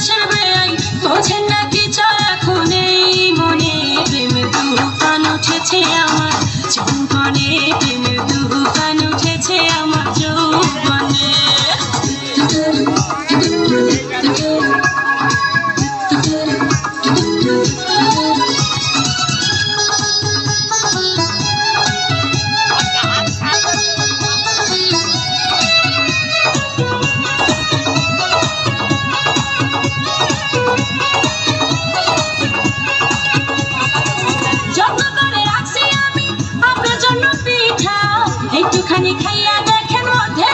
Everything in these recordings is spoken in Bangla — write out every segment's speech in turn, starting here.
সবাই বোঝে না কি এখন মনে প্রেম দুকান উঠেছে আমার চম্পনে প্রেম দুকান একটুখানি খাইয়া দেখেন মধ্যে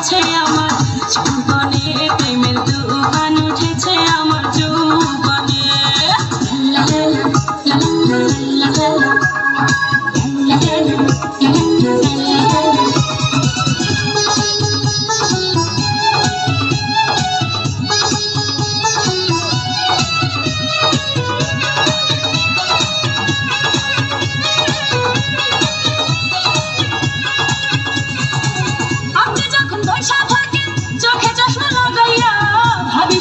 উঠেছে আমার জীবনে প্রেমের দুবান উঠেছে আমার যৌবনে লা লা লা লা লা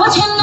我牵